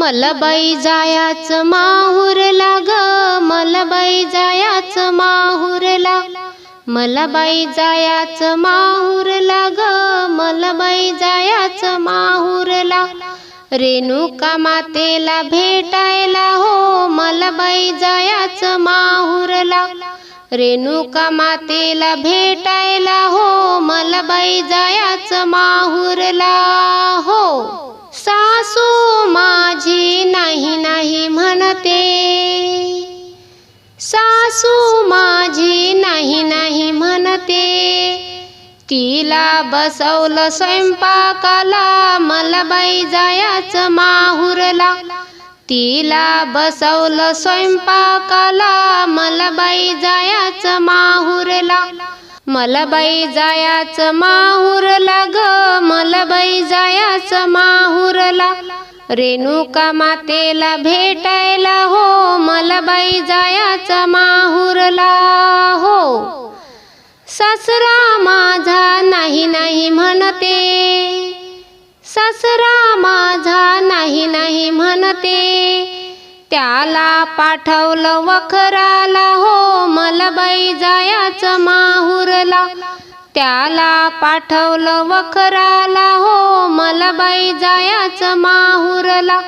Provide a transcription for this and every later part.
मलबाई जायाच माहुरला ग मलबाई जायाच माहुरला मलबाई जायाच माहुरला ग मलबाई जायाच माहुरला रेणुका मातेला भेटायला हो मलबाई जायाच माहुरला रेणुका मातेला भेटायला हो मलबाई जायाच माहुरला नाही नाही म्हणते. सासू माझी नाही नाही म्हणते. तिला बसवलं स्वयंपाकाला मला बाई जायाच माहुरला. तिला बसवलं स्वयंपाकाला मला बाई जायाच माहुरला. मला बाई जायाच माहुरला ग मला बाई जायाच माहुरला. रेणुका मातेला भेटायला हो मलबाई जायाचा माहुरला हो. ससरा माझा नाही नाही म्हणते. ससरा माझा नाही नाही म्हणते. त्याला पाठवलं वखराला हो मलबाई जायाचं माहुरला. त्याला पाठवलं वखराला हो बाई जायाच माहुरला.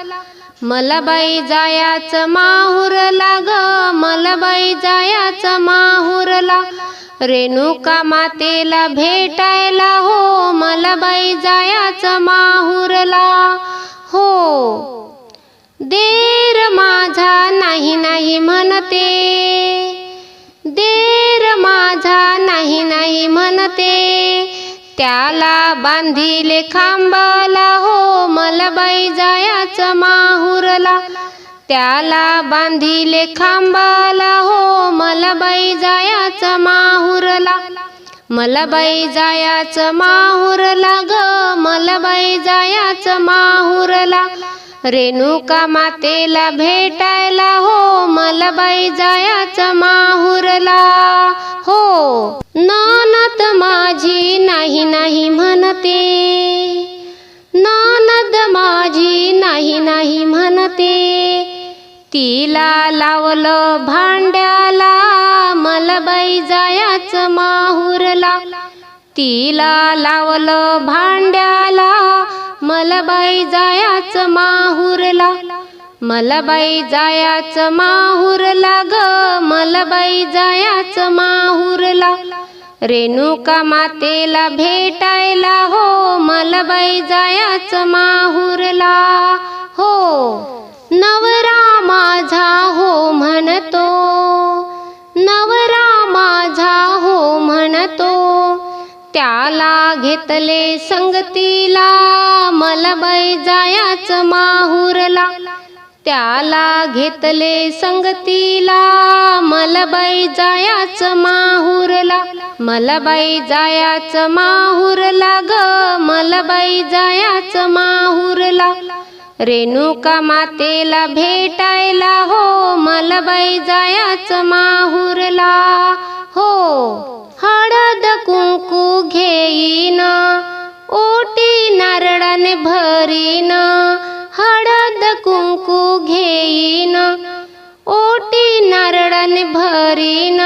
मला बाई जायाच माहुरला ग. मला बाई जायाच माहुरला. रेणुका मातेला भेटायला हो. मला बाई जायाच माहुरला. हो. देर माझा नाही नाही म्हणते. देर माझा नाही नाही म्हणते. त्याला बांधिले खांबाला हो मला बाई जायाच माहुरला. त्याला बांधिले खांबाला हो मला बाई जायाच माहुरला. मला बाई जायाच माहुरला ग मला बाई जायाच माहुरला. रेणुका मातेला भेटायला हो मला बाई जायाच माहुरला. हो म्हणते ननद माझी नाही नाही म्हणते. तिला लावलं भांड्याला मलबाई जायाचं जायाच माहुरला. तिला लावलं भांड्याला मलबाई जायाचं जायाच माहुरला. मलबाई जायाचं जायाच माहुरला ग मलबाई जायाच माहुरला. रेणुका मातेला भेटायला हो मलबाई जायाच माहुरला. हो नवरा माझा हो म्हणतो. नवरा माझा हो म्हणतो. त्याला घेतले संगतीला मलबाई जायाच माहुरला. त्याला घेतले संगतीला. मलबाई जायाच माहुरला. मलबाई जायाच माहुरला ग. मलबाई जायाच माहुरला. रेणुका मातेला भेटायला हो. मलबाई जायाच माहुरला. हो. हळद कुंकू घेईन. ओटी नारळाने भरीन. कुंकू घेईन. ओटी नारळाने भरीन.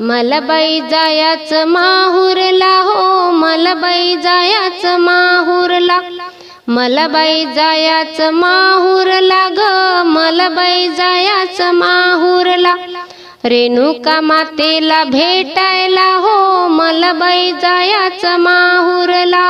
मलबाई जायाच माहुरला हो मलबाई जायाच माहुरला. मलबाई जायाच माहुरला ग मलबाई जायाच माहुरला. रेणुका मातेला भेटायला हो मलबाई जायाच माहुरला.